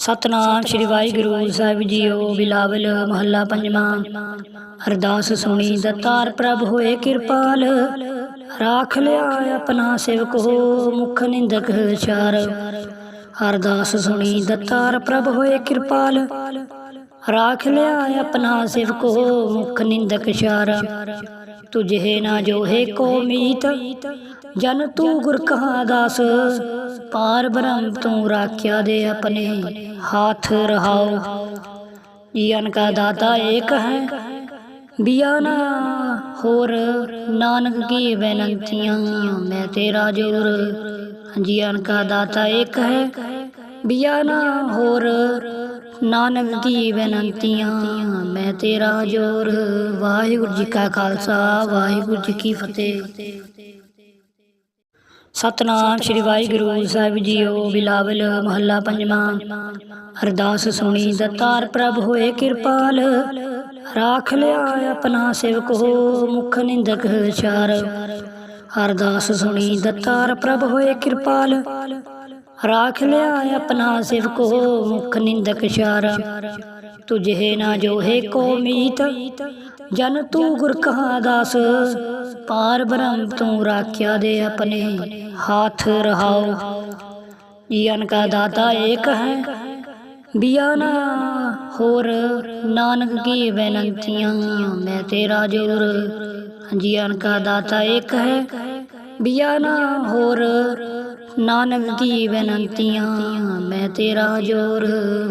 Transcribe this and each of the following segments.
ਸਤਨਾਮ ਸ੍ਰੀ ਵਾਹਿਗੁਰੂ ਸਾਹਿਬ ਜੀਓ ਬਿਲਾਵਲ ਮਹੱਲਾ ਪੰਜਵਾਂ। ਅਰਦਾਸ ਸੁਣੀ ਦਤਾਰ ਪ੍ਰਭ ਹੋਏ ਕਿਰਪਾਲ। ਰਾਖ ਲਿਆ ਆਪਣਾ ਸੇਵਕ ਹੋ ਮੁਖ ਨਿੰਦਕ ਚਾਰ। ਅਰਦਾਸ ਸੁਣੀ ਦਤਾਰ ਪ੍ਰਭ ਹੋਏ ਕਿਰਪਾਲ। ਰਾਖ ਲਿਆ ਆਪਣਾ ਸੇਵਕ ਹੋ ਮੁਖ ਨਿੰਦਕ ਚਾਰ। ਤੁਝੇ ਨਾ ਜੋਹੇ ਕੋ ਮੀਤ। ਜਨ ਤੂੰ ਗੁਰ ਕਹਾ ਦਾਸ, ਪਾਰ ਬ੍ਰਹਮ ਤੂੰ ਰਾਖਿਆ ਦੇ ਆਪਣੇ ਹਾਥ ਰਹਾਓ। ਜੀਵਨ ਕਾ ਦਾਤਾ ਏਕ ਹੈ ਬਿਆਨਾ ਹੋਰ ਨਾਨਕ ਕੀ ਬੇਨੰਤੀਆਂ ਮੈਂ ਤੇਰਾ ਜੋਰ। ਜੀਵਨ ਕਾ ਦਾਤਾ ਏਕ ਹੈ ਬਿਆਨਾ ਹੋਰ ਨਾਨਕ ਕੀ ਬੇਨੰਤੀਆਂ ਮੈਂ ਤੇਰਾ ਜੋਰ। ਵਾਹਿਗੁਰੂ ਜੀ ਕਾ ਖਾਲਸਾ, ਵਾਹਿਗੁਰੂ ਜੀ ਕੀ ਫਤਿਹ। ਸਤਨਾਮ ਸ੍ਰੀ ਵਾਹਿਗੁਰੂ ਸਾਹਿਬ ਜੀਓ ਬਿਲਾਵਲ ਮਹੱਲਾ ਪੰਜਵਾਂ। ਅਰਦਾਸ ਸੁਣੀ ਦਤਾਰ ਪ੍ਰਭ ਹੋਏ ਕਿਰਪਾਲ। ਰਾਖ ਲਿਆ ਆਪਣਾ ਸੇਵਕ ਹੋ ਮੁਖ ਨਿੰਦਕ ਚਾਰ ਅਰਦਾਸ ਸੁਣੀ ਦਤਾਰ ਪ੍ਰਭ ਹੋਏ ਕਿਰਪਾਲ। ਰਾਖ ਲਿਆ ਆਪਣਾ ਸੇਵਕ ਹੋ ਮੁਖ ਨਿੰਦਕ ਚਾਰ ਤੁਝੇ ਨਾ ਜੋਹੇ ਕੋ ਮੀਤ। ਜਨ ਤੂੰ ਗੁਰ ਕਹਾ ਦਾਸ, ਪਾਰ ਬ੍ਰਹਮ ਤੂੰ ਰਾਖਿਆ ਦੇ ਆਪਣੇ, ਹਾਥ ਰਹਾਓ ਜੀਵਨ ਕਾ ਦਾਤਾ ਏਕ ਹੈ ਬਿਆਨਾ ਹੋਰ ਨਾਨਕ ਕੀ ਬੇਨੰਤੀਆਂ, ਮੈਂ ਤੇਰਾ ਜੋਰ। ਜੀਵਨ ਕਾ ਦਾਤਾ ਏਕ ਹੈ ਬਿਆਨਾ ਹੋਰ ਨਾਨਕ ਕੀ ਬੇਨੰਤੀਆਂ, ਮੈਂ ਤੇਰਾ ਜੋਰ।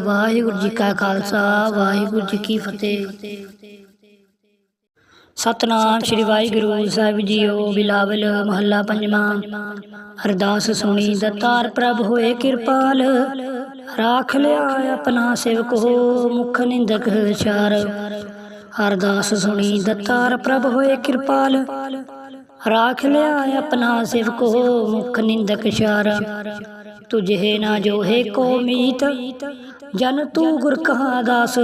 ਵਾਹਿਗੁਰੂ ਜੀ ਕਾ ਖਾਲਸਾ, ਵਾਹਿਗੁਰੂ ਜੀ ਕੀ ਫਤਿਹ। ਸਤਨਾਮ ਸ੍ਰੀ ਵਾਹਿਗੁਰੂ ਸਾਹਿਬ ਜੀਓ ਬਿਲਾਵਲ ਮਹੱਲਾ ਪੰਜਵਾਂ। ਅਰਦਾਸ ਸੁਣੀ ਦਤਾਰ ਪ੍ਰਭ ਹੋਏ ਕਿਰਪਾਲ। ਰਾਖ ਲਿਆ ਆਪਣਾ ਸੇਵਕ ਹੋ ਮੁਖ ਨਿੰਦਕ ਚਾਰ ਅਰਦਾਸ ਸੁਣੀ ਦਤਾਰ ਪ੍ਰਭ ਹੋਏ ਕਿਰਪਾਲ। ਰਾਖ ਲਿਆ ਆਪਣਾ ਸੇਵਕ ਹੋ ਮੁਖ ਨਿੰਦਕ ਚਾਰ ਤੁਝੇ ਨਾ ਜੋਹੇ ਕੋ ਮੀਤ। ਜਨ ਤੂੰ ਗੁਰ ਕਹਾ ਦਾਸ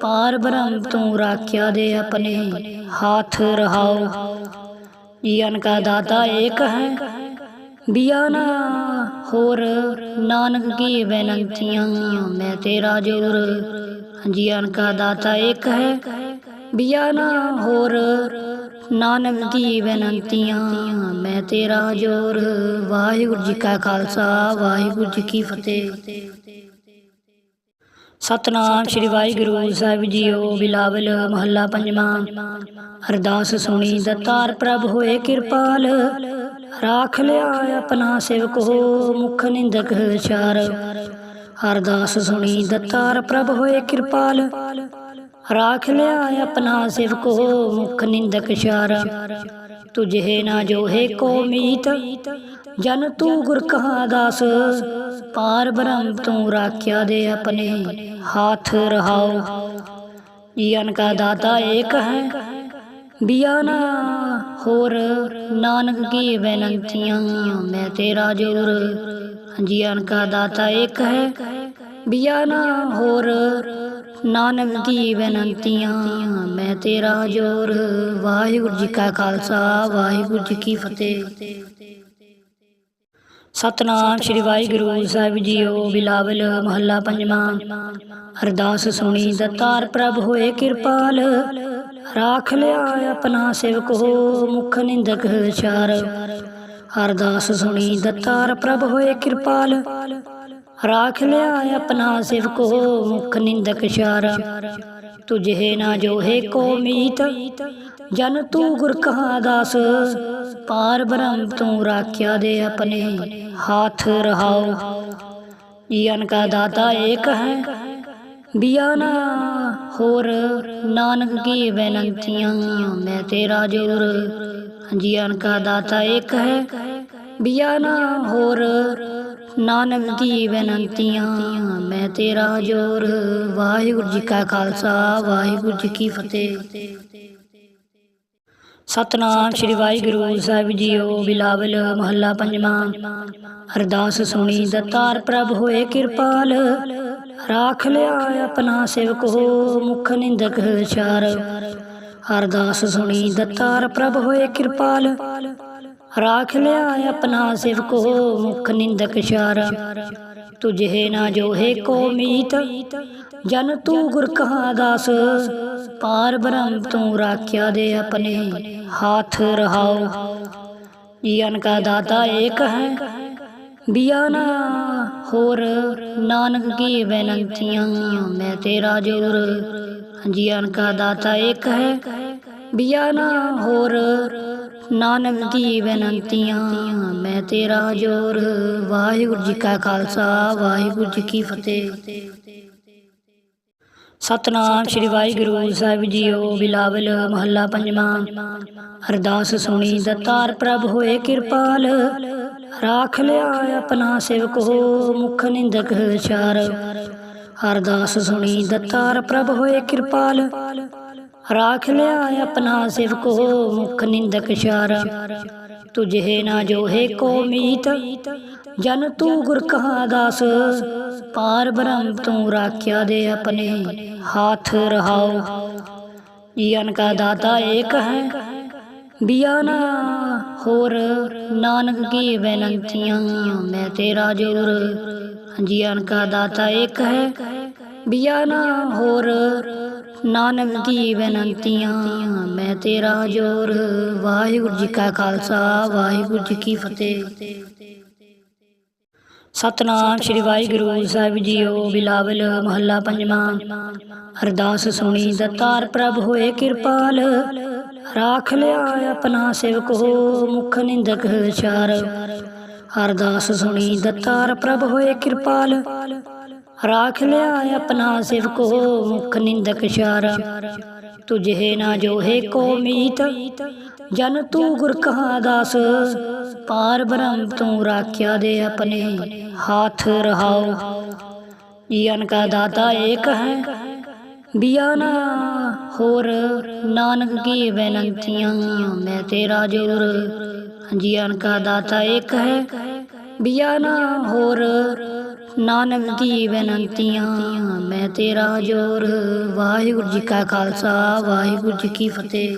ਪਾਰ ਬ੍ਰਹਮ ਤੂੰ ਰਾਖਿਆ ਦੇ ਆਪਣੇ ਹਾਥ ਰਹਾਓ। ਜੀਵਨ ਕਾ ਦਾਤਾ ਏਕ ਹੈ ਬਿਆਨਾ ਹੋਰ ਨਾਨਕ ਕੀ ਬੇਨੰਤੀਆਂ ਮੈਂ ਤੇਰਾ ਜੋਰ। ਜੀਵਨ ਕਾ ਦਾਤਾ ਏਕ ਹੈ ਬਿਆਨਾ ਹੋਰ ਨਾਨਕ ਕੀ ਬੇਨੰਤੀਆਂ ਮੈਂ ਤੇਰਾ ਜੋਰ। ਵਾਹਿਗੁਰੂ ਜੀ ਕਾ ਖਾਲਸਾ, ਵਾਹਿਗੁਰੂ ਜੀ ਕੀ ਫਤਿਹ। ਸਤਨਾਮ ਸ੍ਰੀ ਵਾਹਿਗੁਰੂ ਸਾਹਿਬ ਜੀਓ, ਬਿਲਾਵਲ ਮਹੱਲਾ ਪੰਜਵਾਂ। ਅਰਦਾਸ ਸੁਣੀ ਦਤਾਰ ਪ੍ਰਭ ਹੋਏ ਕਿਰਪਾਲ, ਰਾਖ ਲਿਆ ਆਪਣਾ ਸੇਵਕ ਹੋ ਮੁਖ ਨਿੰਦਕ ਚਾਰ ਅਰਦਾਸ ਸੁਣੀ ਦਤਾਰ ਪ੍ਰਭ ਹੋਏ ਕਿਰਪਾਲ, ਰਾਖ ਲਿਆ ਆਪਣਾ ਸਿਵ ਹੋ ਮੁਖ ਨਿੰਦਕ ਚਾਰ। ਤੁਝੇ ਨਾ ਜੋਹੇ ਕੋ ਮੀਤ, ਜਨ ਤੂ ਗੁਰ ਕਹਾ ਦਾਸ ਪਾਰ ਬ੍ਰਹਮ ਤੂੰ ਰਾਖਿਆ ਦੇ ਆਪਣੇ ਹਾਥ ਰਹਾਓ। ਜੀਵਨ ਕਾ ਦਾਤਾ ਏਕ ਹੈ। ਬਿਆਨਾ ਹੋਰ ਨਾਨਕ ਕੀ ਬੇਨੰਤੀਆਂ ਮੈਂ ਤੇਰਾ ਜੋਰ। ਜੀਵਨ ਕਾ ਦਾਤਾ ਏਕ ਹੈ। ਬਿਆਨਾ ਹੋਰ ਨਾਨਕ ਕੀ ਬੇਨੰਤੀਆਂ ਮੈਂ ਤੇਰਾ ਜੋਰ। ਵਾਹਿਗੁਰੂ ਜੀ ਕਾ ਖਾਲਸਾ। ਵਾਹਿਗੁਰੂ ਜੀ ਕੀ ਫਤਿਹ। ਸਤਨਾਮ ਸ੍ਰੀ ਵਾਹਿਗੁਰੂ ਸਾਹਿਬ ਜੀਓ ਬਿਲਾਵਲ ਮਹੱਲਾ ਪੰਜਵਾਂ। ਅਰਦਾਸ ਸੁਣੀ ਦਤਾਰ ਪ੍ਰਭ ਹੋਏ ਕਿਰਪਾਲ। ਰਾਖ ਲਿਆ ਆਪਣਾ ਸੇਵਕ ਹੋ ਮੁਖ ਨਿੰਦਕ ਚਾਰ ਅਰਦਾਸ ਸੁਣੀ ਦਤਾਰ ਪ੍ਰਭ ਹੋਏ ਕਿਰਪਾਲ। ਰਾਖ ਲਿਆ ਆਪਣਾ ਸੇਵਕ ਹੋ ਮੁਖ ਨਿੰਦਕ ਚਾਰ ਤੁਝੇ ਨਾ ਜੋਹੇ ਕੋ ਮੀਤ। ਜਨ ਤੂ ਗੁਰ ਕਹਾ ਦਾਸ ਪਾਰ ਬ੍ਰਹਮ ਤੂੰ ਰਾਖਿਆ ਦੇ ਆਪਣੇ ਹਾਥ ਰਹਾਓ। ਜੀਵਨ ਕਾ ਦਾਤਾ ਏਕ ਹੈ ਬਿਆਨਾ ਹੋਰ ਨਾਨਕ ਕੀ ਬੇਨੰਤੀਆਂ ਮੈਂ ਤੇਰਾ ਜੋਰ। ਜੀਵਨ ਕਾ ਦਾਤਾ ਏਕ ਹੈ ਬਿਆਨਾ ਹੋਰ ਨਾਨਕ ਕੀ ਬੇਨੰਤੀਆਂ ਮੈਂ ਤੇਰਾ ਜੋਰ। ਵਾਹਿਗੁਰੂ ਜੀ ਕਾ ਖਾਲਸਾ ਵਾਹਿਗੁਰੂ ਜੀ ਕੀ ਫਤਿਹ। ਸਤਨਾਮ ਸ੍ਰੀ ਵਾਹਿਗੁਰੂ ਸਾਹਿਬ ਜੀਓ ਬਿਲਾਵਲ ਮਹੱਲਾ ਪੰਜਵਾਂ। ਅਰਦਾਸ ਸੁਣੀ ਦਤਾਰ ਪ੍ਰਭ ਹੋਏ ਕਿਰਪਾਲ। ਰਾਖ ਲਿਆ ਆਪਣਾ ਸੇਵਕ ਹੋ ਮੁਖ ਨਿੰਦਕ ਚਾਰ ਅਰਦਾਸ ਸੁਣੀ ਦਤਾਰ ਪ੍ਰਭ ਹੋਏ ਕਿਰਪਾਲ। ਰਾਖ ਲਿਆ ਆਪਣਾ ਸਿਵਕ ਹੋ ਮੁਖ ਨਿੰਦਕ ਸ਼ਾਰਾ ਤੁਝੇ ਨਾ ਜੋਹੇ ਕੋ ਮੀਤ। ਜਨ ਤੂੰ ਗੁਰ ਕਹਾ ਦਾਸ, ਪਾਰ ਬ੍ਰਹਮ ਤੂੰ ਰਾਖਿਆ ਦੇ ਆਪਣੇ ਹਾਥ ਰਹਾਉ ਜੀਵਨ ਕਾ ਦਾਤਾ ਏਕ ਹੈ ਬਿਆਨਾ ਹੋਰ ਨਾਨਕ ਕੀ ਬੇਨੰਤੀਆਂ ਮੈਂ ਤੇਰਾ ਜੋਰ। ਜੀਵਨ ਕਾ ਦਾਤਾ ਏਕ ਹੈ ਬਿਆਨਾ ਹੋਰ ਨਾਨਕ ਕੀ ਬੇਨੰਤੀਆਂ ਮੈਂ ਤੇਰਾ ਜੋਰ। ਵਾਹਿਗੁਰੂ ਜੀ ਕਾ ਖਾਲਸਾ, ਵਾਹਿਗੁਰੂ ਜੀ ਕੀ ਫਤਿਹ। ਸਤਨਾਮ ਸ੍ਰੀ ਵਾਹਿਗੁਰੂ ਸਾਹਿਬ ਜੀਓ, ਬਿਲਾਵਲ ਮਹੱਲਾ ਪੰਜਵਾਂ। ਅਰਦਾਸ ਸੁਣੀ ਦਤਾਰ ਪ੍ਰਭ ਹੋਏ ਕਿਰਪਾਲ, ਰਾਖ ਲਿਆ ਆਪਣਾ ਸੇਵਕ ਹੋ ਮੁਖ ਨਿੰਦਕ ਚਾਰ ਅਰਦਾਸ ਸੁਣੀ ਦਤਾਰ ਪ੍ਰਭ ਹੋਏ ਕਿਰਪਾਲ, ਰਾਖ ਲਿਆ ਆਪਣਾ ਸਿਵ ਹੋ ਮੁਖ ਨਿੰਦਕ ਸ਼ਾਰ ਤੁਝੇ ਨਾ ਜੋਹੇ ਕੋ ਮੀਤ ਜਨ ਤੂੰ ਗੁਰ ਕਹਾ ਦਾਸ, ਪਾਰ ਬ੍ਰਹਮ ਤੂੰ ਰਾਖਿਆ ਦੇ ਆਪਣੇ ਹਾਥ ਰਹਾਉ ਜੀਵਨ ਕਾ ਦਾਤਾ ਏਕ ਹੈ ਬਿਆਨਾ ਹੋਰ ਨਾਨਕ ਕੀ ਬੇਨੰਤੀਆਂ, ਮੈਂ ਤੇਰਾ ਜੋਰ। ਜੀਵਨ ਕਾ ਦਾਤਾ ਏਕ ਹੈ ਬਿਆਨਾ ਹੋਰ ਨਾਨਕ ਕੀ ਬੇਨੰਤੀਆਂ, ਮੈਂ ਤੇਰਾ ਜੋਰ। ਵਾਹਿਗੁਰੂ ਜੀ ਕਾ ਖਾਲਸਾ, ਵਾਹਿਗੁਰੂ ਜੀ ਕੀ ਫਤਿਹ। ਸਤਨਾਮ ਸ੍ਰੀ ਵਾਹਿਗੁਰੂ ਸਾਹਿਬ ਜੀਓ ਬਿਲਾਵਲ ਮਹੱਲਾ ਪੰਜਵਾਂ। ਅਰਦਾਸ ਸੁਣੀ ਦਤਾਰ ਪ੍ਰਭ ਹੋਏ ਕਿਰਪਾਲ। ਰਾਖ ਲਿਆ ਆਪਣਾ ਸੇਵਕ ਹੋ ਮੁਖ ਨਿੰਦਕ ਚਾਰ ਅਰਦਾਸ ਸੁਣੀ ਦਤਾਰ ਪ੍ਰਭ ਹੋਏ ਕਿਰਪਾਲ। ਰਾਖ ਲਿਆ ਆਪਣਾ ਸੇਵਕ ਹੋ ਮੁਖ ਨਿੰਦਕ ਚਾਰ ਤੁਝੇ ਨਾ ਜੋਹੇ ਕੋ ਮੀਤ। ਜਨ ਤੂ ਗੁਰ ਕਹਾ ਦਾਸ ਪਾਰ ਬ੍ਰਹਮ ਤੂੰ ਰਾਖਿਆ ਦੇ ਆਪਣੇ ਹਾਥ ਰਹਾਉ ਜੀਵਨ ਕਾ ਦਾਤਾ ਏਕ ਹੈ ਬਿਆਨਾ ਹੋਰ ਨਾਨਕ ਕੀ ਬੇਨੰਤੀਆਂ ਮੈਂ ਤੇਰਾ ਜੋਰ। ਜੀਵਨ ਕਾ ਦਾਤਾ ਏਕ ਹੈ ਬਿਆਨਾ ਹੋਰ ਨਾਨਕ ਕੀ ਬੇਨੰਤੀਆਂ ਮੈਂ ਤੇਰਾ ਜੋਰ। ਵਾਹਿਗੁਰੂ ਜੀ ਕਾ ਖਾਲਸਾ ਵਾਹਿਗੁਰੂ ਜੀ ਕੀ ਫਤਿਹ।